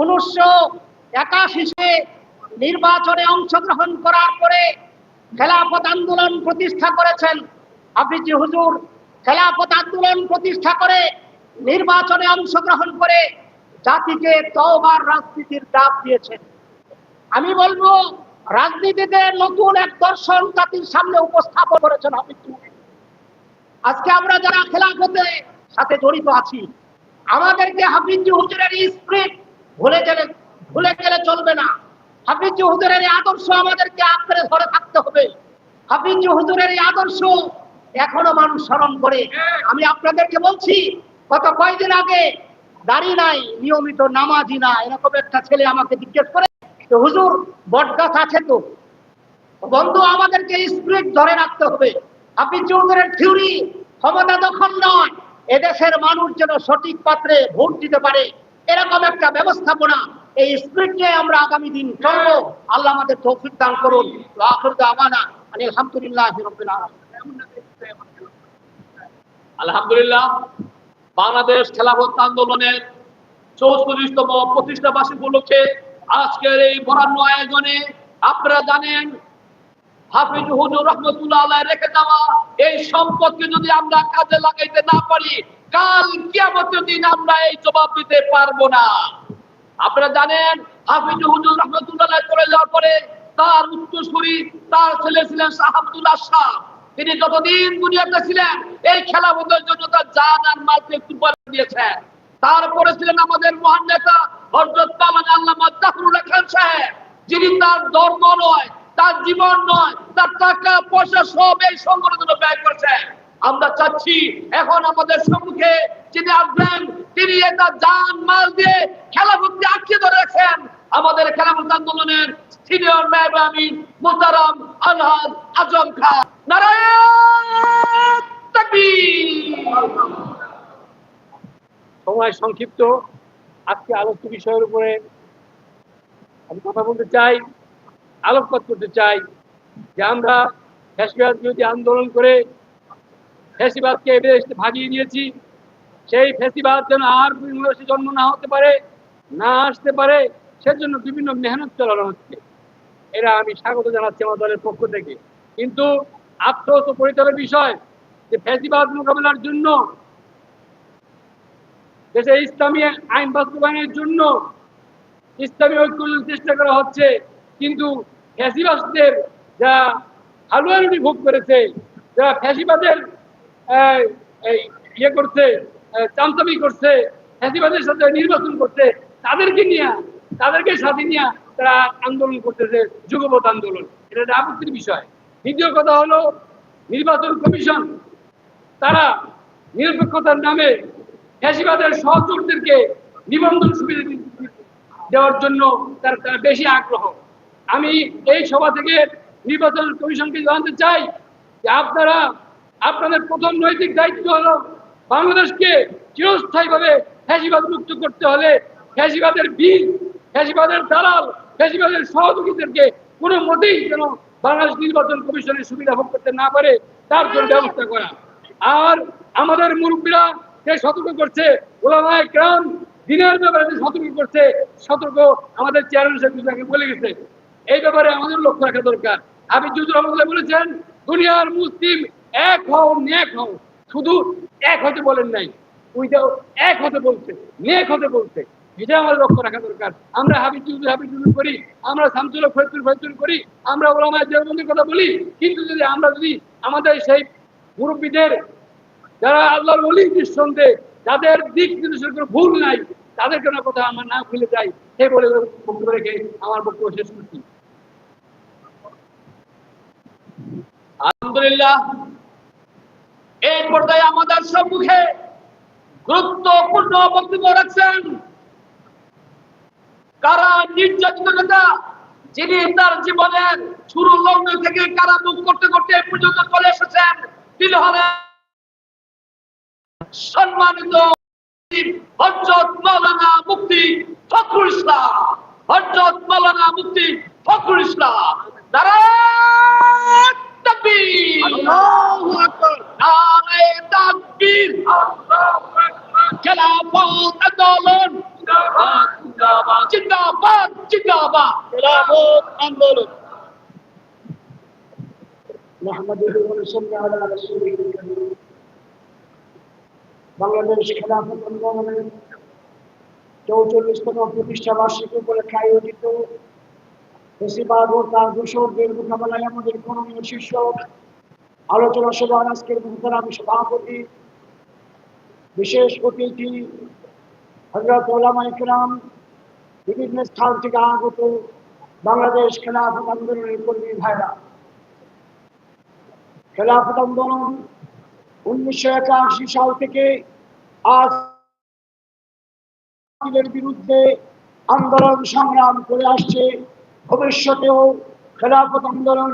উনিশশো একাশিতে নির্বাচনে অংশগ্রহণ করার পরে খেলাফত আন্দোলন প্রতিষ্ঠা করেছেন। হাফিজি হুজুর, খেলাফত আন্দোলন প্রতিষ্ঠা করে নির্বাচনে অংশগ্রহণ করে জাতিকে তওবার রাজনীতির ডাক দিয়েছেন। আমি বলব, রাজনীতিতে নতুন এক দর্শন জাতির সামনে উপস্থাপন করেছেন আজকে আমরা যারা খেলাফতে সাথে জড়িত আছি, আমাদেরকে হাফিজ হুজুরের স্প্রিট ভুলে গেলে ভুলে গেলে চলবে না। হাফিজ হুজুরের এই আদর্শ আমাদেরকে আঁকড়ে ধরে থাকতে হবে। হাফিজ হুজুরের এই আদর্শ এখনও মানুষ স্মরণ করে। আমি আপনাদেরকে বলছি, গত কয়েকদিন আগে দাড়ি নাই, নিয়মিত নামাজি না এরকম একটা ছেলে আমাকে জিজ্ঞেস করে হুজুর, বটগাছ আছে তো? বন্ধু, আমাদেরকে স্পিরিট ধরে রাখতে হবে। আপনি চৌধুরীর থিওরি ক্ষমতা দখল নয়। এদেশের মানুষ যেন সঠিক পাত্রে ভোট দিতে পারে। এরকম একটা ব্যবস্থাপনা এই স্পিরিট নিয়ে আমরা আগামী দিন চলবো। আল্লাহ আমাদের তৌফিক দান করুন। দাওয়ানা আলহামদুলিল্লাহ আলহামদুলিল্লাহ, বাংলাদেশ খেলাফত আন্দোলনের চৌত্রিশতম প্রতিষ্ঠা বার্ষিক উপলক্ষে আজকের এই বরান্ন আয়োজনে আপনারা জানেন, হাফিজ হুজুর রহমতুল্লাহ রেখে যাওয়া এই সম্পদকে যদি আমরা কাজে লাগাইতে না পারি কাল কিয়ামতের দিন আমরা এই জবাব দিতে পারব না। আপনারা জানেন হাফিজ হুজুর রহমতুল্লাহ চলে যাওয়ার পরে তার উত্তরসূরি তার ছেলে ছিলেন শাহ আব্দুল্লাহ শাহ তিনি যতদিন দুনিয়াতে ছিলেন, এই খেলাফতের জন্য তার জান আর মালকে কুরবান দিয়েছেন। তারপরে ছিলেন আমাদের মহান নেতা হযরত মাওলানা আল্লামা জাফরুল্লাহ খান সাহেব, যিনি তার ধর্ম নয়, তার জীবন নয়, তার টাকা, পয়সা সব এই সংগঠনের ব্যয় করছেন। আমরা চাচ্ছি এখন আমাদের সম্মুখে যিনি আসবেন, তিনি এটা জান, মাল দিয়ে খেলাফতকে আটকে ধরে রাখছেন আমাদের খেলাফত আন্দোলনের সিনিয়র আমিন মোহতারাম আলহাজ আজম খান নারায়ণ সময় সংক্ষিপ্ত। আজকে আলোচ্য বিষয়ের উপরে আমি কথা বলতে চাই, আলোকপাত করতে চাই যে আমরা ফ্যাসিবাদ বিরোধী আন্দোলন করে ফ্যাসিবাদকে এদেশ ভাগিয়ে নিয়েছি সেই ফ্যাসিবাদ যেন আর বাংলাদেশে জন্ম না হতে পারে, না আসতে পারে, সেজন্য বিভিন্ন মেহনত চালানো হচ্ছে। এরা আমি স্বাগত জানাচ্ছি আমার দলের পক্ষ থেকে। কিন্তু আফসোস ও পরিতাপের বিষয় যে ফ্যাসিবাদ মোকাবেলার জন্য, দেশে ইসলামী আইন বাস্তবায়নের জন্য ইসলামী ঐক্য চেষ্টা করা হচ্ছে, কিন্তু ফ্যাসিবাসদের যা হালুয়ারুটি ভোগ করেছে যারা ফ্যাসিবাদের ইয়ে করছে চামচামি করছে, ফ্যাসিবাদের সাথে নির্বাচন করছে, তাদেরকে নিয়ে, তাদেরকে সাথে নিয়ে তারা আন্দোলন করতেছে যুগপথ আন্দোলন। এটা একটা আপত্তির বিষয়। দ্বিতীয় কথা হলো, নির্বাচন কমিশন, তারা নিরপেক্ষতার নামে ফ্যাসিবাদের সহযোগীদেরকে নিবন্ধন সুবিধা দেওয়ার জন্য তার বেশি আগ্রহ। আমি এই সভা থেকে নির্বাচন কমিশনকে জানতে চাই যে আপনারা আপনাদের প্রথম নৈতিক দায়িত্ব হলো বাংলাদেশকে চিরস্থায়ীভাবে ফ্যাসিবাদ মুক্ত করতে হলে ফ্যাসিবাদের বীজ, ফ্যাসিবাদের দালাল, ফ্যাসিবাদের সহযোগীদেরকে কোনো মতেই যেন বাংলাদেশ নির্বাচন কমিশনের সুবিধা ভোগ করতে না পারে, তার জন্য ব্যবস্থা করা। আর আমাদের মুরব্বীরা যে সতর্ক করছে ওলামায় গ্রাম দিনের ব্যাপারে যে সতর্ক করছে, সতর্ক আমাদের চেয়ারম্যান সাহেব বলে গেছে। এই ব্যাপারে আমাদের লক্ষ্য রাখা দরকার। জুজুর রহমতুল্লাহ বলেছেন, দুনিয়ার মুসলিম এক হও, নেক হও। শুধু এক হতে বলেন নাই। ওইটাও এক হতে বলছে, নেক হতে বলছে। এটা আমাদের লক্ষ্য রাখা দরকার। আমরা হাবিজ চুজুর হাবিজ চুজুর করি, আমরা শামসুল ফয়তুল ফয়তুল করি, আমরা ওলামায় দেওবন্দির কথা বলি। কিন্তু যদি আমরা যদি আমাদের সেই মুরব্বীদের, যারা আল্লাহর অলি নিঃসন্দেহে যাদের দিক নির্দেশের কোনো ভুল নাই তাদের কোনো কথা আমার না ভুলে যাই সে বলে বক্তব্য রেখে আমার বক্তব্য শেষ করছি। আলহামদুলিল্লাহ। এই পর্যায়ে আমাদের সম্মুখে গুরুত্বপূর্ণ বক্তব্য রাখছেন কারা নির্যাতিত নেতা, যিনি তার জীবনের শুরু লগ্ন থেকে কারামুখ করতে করতে পর্যন্ত চলে এসেছেন, তিনি হলেন সম্মানিত হজরত মাওলানা মুক্তি ফখরুল ইসলাম। হজরত মাওলানা মুক্তি ফখরুল ইসলাম। নারায়ণ তাকবীর আল্লাহু আকবার নারায়ে তাকবীর খেলাফত আন্দোলন জিন্দাবাদ জিন্দাবাদ জিন্দাবাদ জিন্দাবাদ খেলাফত আন্দোলন نحمده ونصلي على رسوله الكريم বাংলাদেশ খেলাফত আন্দোলনের চৌচল্লিশতম প্রতিষ্ঠা বার্ষিকী উপলক্ষে আয়োজিত ও তার মোকাবেলায় আমাদের করণীয় শীর্ষক আলোচনা সভার আজকের সভাপতি, বিশেষ অতিথি, হজরত ওলামা বিভিন্ন স্থান থেকে আগত বাংলাদেশ খেলাফত আন্দোলনের কর্মী ভাইরা। খেলাফত আন্দোলন উনিশশো একাশি সাল থেকে আজ বাতিলের বিরুদ্ধে আন্দোলন সংগ্রাম করে আসছে। ভবিষ্যতেও খেলাফত আন্দোলন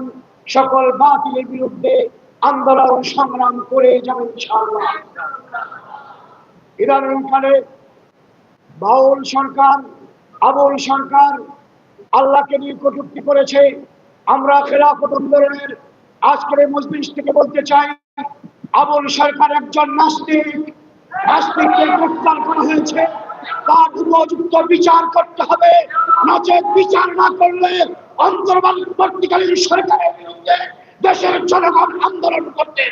সকল বাতিলের বিরুদ্ধে আন্দোলন সংগ্রাম করে যাবে ইনশাআল্লাহ। ইদানিংকালে বাউল সরকার, আবুল সরকার আল্লাহকে নিয়ে কটূক্তি করেছে। আমরা খেলাফত আন্দোলনের আজকের এই মজলিস থেকে বলতে চাই, আবুল সরকার একজন নাস্তিক, নাস্তিককে গ্রেফতার করা হয়েছে। তার উপযুক্ত বিচার করতে হবে। নচেত বিচার না করলে অন্তর্বর্তীকালীন সরকারের বিরুদ্ধে দেশের জনগণ আন্দোলন করতে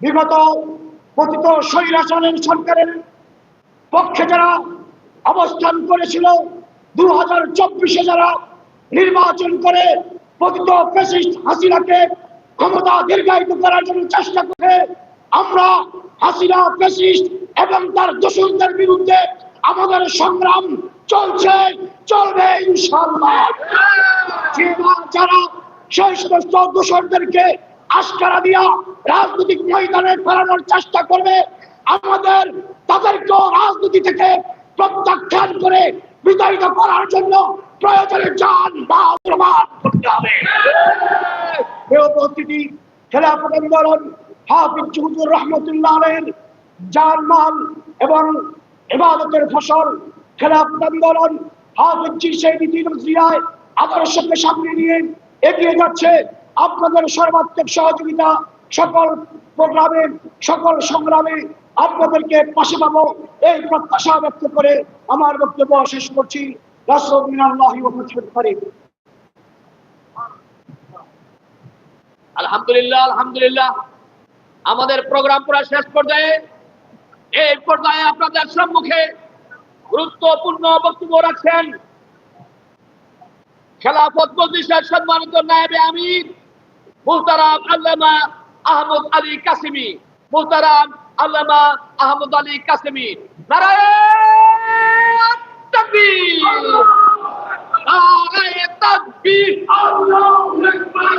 বিগত স্বৈরাচারের সরকারের পক্ষে যারা অবস্থান করেছিল দু হাজার চব্বিশে যারা নির্বাচন করে পতিত ফ্যাসিস্ট হাসিনাকে ক্ষমতা দীর্ঘায়িত করার জন্য চেষ্টা করে, আমরা হাসিনা এবং তার দোষরদের বিরুদ্ধে আমাদের সংগ্রাম চলছে, চলবে ইনশাল্লাহ যারা দিয়া রাজনৈতিক ময়দানে ফেরানোর চেষ্টা করবে, আমাদের তাদেরকেও রাজনীতি থেকে প্রত্যাখ্যান করে বিতাড়িত করার জন্য প্রয়োজনে যান বা প্রমাণ করতে হবে। খেলাফত আন্দোলন হাফিজ রহমতুল্লাহ এবং ইবাদতের ফসল খেলাফত আন্দোলন সেই নীতি নজরিয়ায় আদর্শকে সামনে নিয়ে এগিয়ে যাচ্ছে। আপনাদের সর্বাত্মক সহযোগিতা সকল প্রোগ্রামে, সকল সংগ্রামে আপনাদেরকে পাশে পাবো। এই প্রত্যাশা ব্যক্ত করে আমার বক্তব্য শেষ করছি। আলহামদুলিল্লাহ আলহামদুলিল্লাহ। আমাদের প্রোগ্রাম পুরো শেষ পর্যায়ে। এই পর্যায়ে আপনাদের সম্মুখে গুরুত্বপূর্ণ বক্তব্য রাখছেন খেলাফত মজলিসের সম্মানিত নায়েবে আমির মুহতারাম আল্লামা আহমদ আলী কাসিমি। মুহতারাম আল্লামা আহমদ আলী কাসিমি। নারায়ণ তাকবীর। নারায়ণ তাকবীর। আল্লাহু আকবার।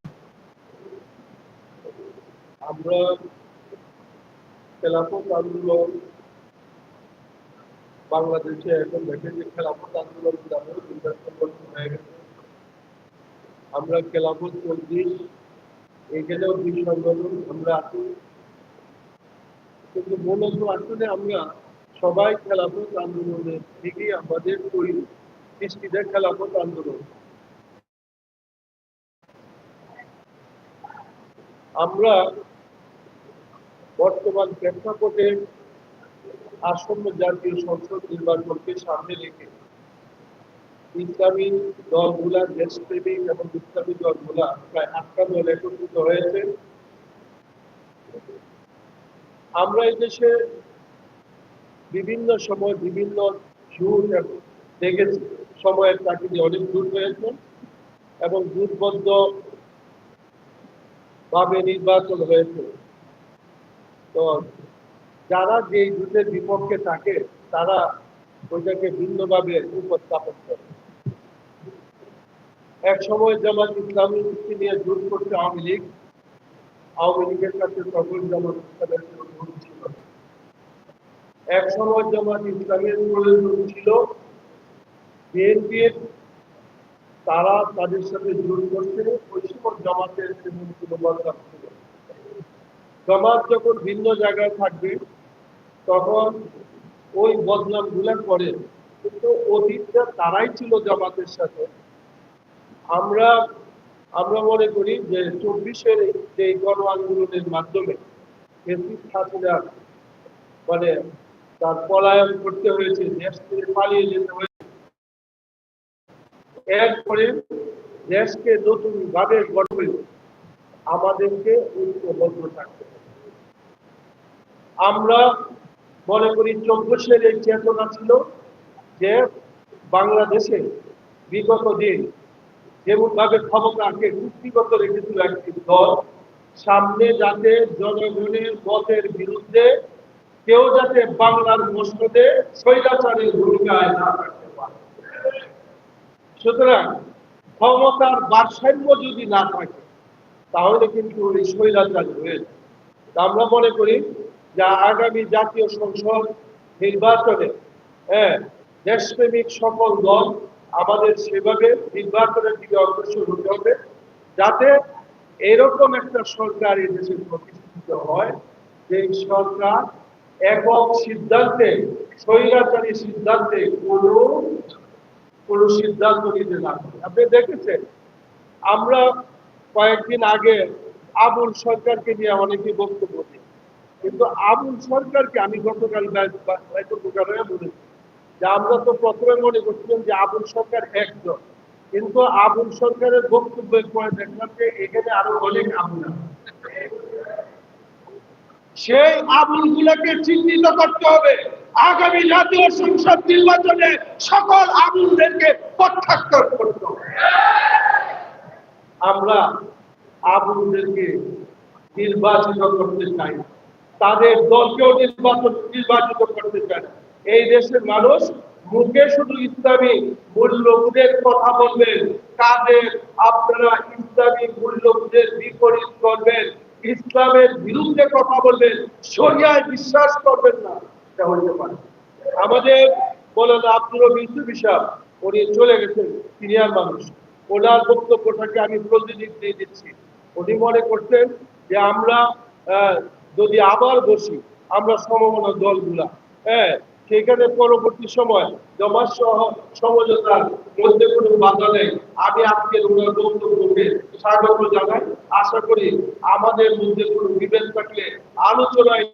আমরা খেলাফত আন্দোলন বাংলাদেশে এখন দেখেন যে খেলাফত আন্দোলন আমরা খেলাফত এখানেও আমরা আছি। কিন্তু মূলত আসলে আমরা সবাই খেলাফত আন্দোলনের দিকেই আমাদের ওই দৃষ্টিতে খেলাফত আন্দোলন আমরা বর্তমান প্রেক্ষাপটে আসন্ন জাতীয় সংসদ নির্বাচনকে সামনে রেখে ইসলামী দলগুলা, দেশপ্রেমিক এবং ইসলামী দলগুলা প্রায় আটটা দল একত্রিত হয়েছে। আমরা এই দেশে বিভিন্ন সময় বিভিন্ন জুট দেখেছি, সময়ের চাকরি অনেক দূর হয়েছে এবং জুটবদ্ধ ভাবে নির্বাচন হয়েছে। তো যারা যে জুটের বিপক্ষে থাকে, তারা ওইটাকে ভিন্নভাবে উপস্থাপন করে। এক সময় জামাত ইসলামী মুক্তি নিয়ে জোট করছে আওয়ামী লীগ। আওয়ামী লীগের কাছে তখন জামাত ইসলামের ছিল এক সময় জামাত ইসলামের প্রয়োজন ছিল। বিএনপির তারা তাদের সাথে জোর করছে। ওই সময় জামাতের তেমন ছিল জামাত যখন ভিন্ন জায়গায় থাকবে, তখন ওই বদনামগুলা করে কিন্তু অতীতটা তারাই ছিল জামাতের সাথে। আমরা আমরা মনে করি যে চব্বিশের যে গণ আন্দোলনের মাধ্যমে মানে তার পলায়ন করতে হয়েছে, দেশ থেকে পালিয়ে যেতে হয়েছে। এরপরে দেশকে নতুন ভাবে গঠন আমাদেরকে ঐক্যবদ্ধ থাকতে আমরা মনে করি চব্বিশের এই চেতনা ছিল যে বাংলাদেশে বিগত দিন যেমন ভাবে ক্ষমতাকে কুস্তিগত রেখেছিল একটি দল, সামনে যাতে জনগণের মতের বিরুদ্ধে কেউ যাতে বাংলার মসনদে স্বৈরাচারের ভূমিকায় না থাকতে পারে। সুতরাং ক্ষমতার ভারসাম্য যদি না থাকে, তাহলে কিন্তু ওই স্বৈরাচার তা আমরা মনে করি যে আগামী জাতীয় সংসদ নির্বাচনে হ্যাঁ দেশপ্রেমিক সকল দল আমাদের সেভাবে নির্বাচনের দিকে অগ্রসর হতে হবে যাতে এরকম একটা সরকার দেশে প্রতিষ্ঠিত হয় যে সরকার একক সিদ্ধান্তে, স্বৈরাচারী সিদ্ধান্তে কোনো কোনো সিদ্ধান্ত নিতে না। আপনি দেখেছেন, আমরা কয়েকদিন আগে আবুল সরকারকে নিয়ে অনেকে বক্তব্য দিই কিন্তু আবুল সরকারকে আমি গতকাল বলেছি। যে আমরা তো প্রথমে মনে করছিলাম যে আবুল সরকার একজন। কিন্তু আবুল সরকারের বক্তব্যের পরে দেখলাম যে এখানে আরও অনেক আবুল সেই আবুল গুলাকে চিহ্নিত করতে হবে। আগামী জাতীয় সংসদ নির্বাচনে সকল আবুলদেরকে প্রত্যাখ্যান করতে হবে। আমরা আবুলদেরকে নির্বাচিত করতে চাই না। তাদের দলকেও নির্বাচন নির্বাচিত করতে চায় না। এই দেশের মানুষ মুখে শুধু ইসলামী মূল্যবোধের কথা বলবেন কাদের আপনারা ইসলামী মূল্যবোধের বিপরীত করবেন, ইসলামের বিরুদ্ধে কথা বলবেন, শরিয়ায় বিশ্বাস করবেন না। আমাদের বলেন আব্দুল রবিন্দু বিষয় উনি চলে গেছেন, সিনিয়র মানুষ। ওনার বক্তব্যটাকে আমি প্রতিনিধি দিয়ে দিচ্ছি। উনি মনে করতেন যে আমরা যদি আবার বসি, আমরা সমমনা দলগুলা। হ্যাঁ সেখানে পরবর্তী সময় জমা সহ সমঝোতার মধ্যে কোনো বাধা নেই। আমি আজকে ওনার বক্তব্যকে স্বাগত জানাই। আশা করি আমাদের মধ্যে কোনো বিভেদ থাকলে আলোচনায়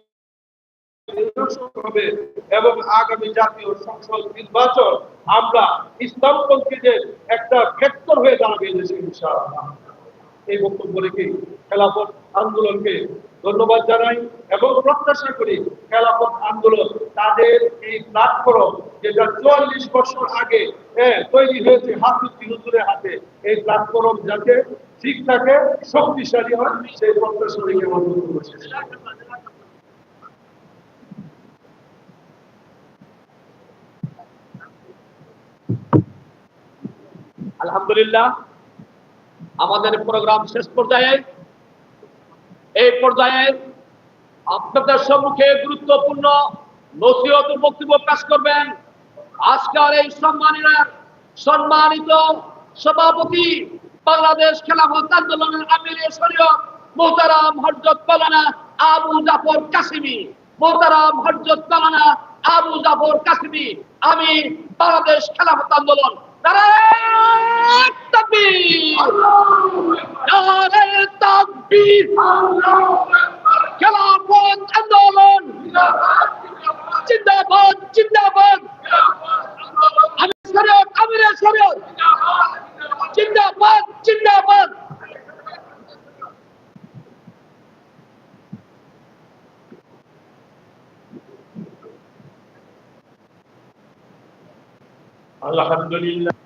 এবং আগামী জাতীয় সংসদ নির্বাচন আমরা ইসলামপন্থীদের একটা ভেক্টর হয়ে দাঁড়াবে দেশে ইনশাআল্লাহ। এই বক্তব্য রেখে খেলাফত আন্দোলনকে ধন্যবাদ জানাই এবং প্রত্যাশা করি খেলাফত আন্দোলন তাদের এই প্ল্যাটফর্ম যেটা চুয়াল্লিশ বছর আগে হ্যাঁ, তৈরি হয়েছে হাফিজ হুজুরের হাতে এই প্ল্যাটফর্ম যাতে ঠিক থাকে শক্তিশালী হয় সেই প্রত্যাশা রেখে করছি। আলহামদুলিল্লাহ আমাদের প্রোগ্রাম শেষ পর্যায়ে এই পর্যায়ে আপনাদের সম্মুখে গুরুত্বপূর্ণ নসিহত বক্তব্য পেশ করবেন। আজকাল এই সম্মানীরা সম্মানিত সভাপতি বাংলাদেশ খেলাফত আন্দোলনের আমির শরীয়ত মোহতারাম হরজত পালানা আবু জাফর কাসিমি। মোহতারাম হরজত পালানা আবু জাফর কাসিমি, আমি বাংলাদেশ খেলাফত আন্দোলন খেলাফত আন্দোলন জিন্দাবাদ জিন্দাবাদ আমি শরীয়ত আমির শরীয়ত জিন্দাবাদ জিন্দাবাদ আলহামদুলিল্লাহ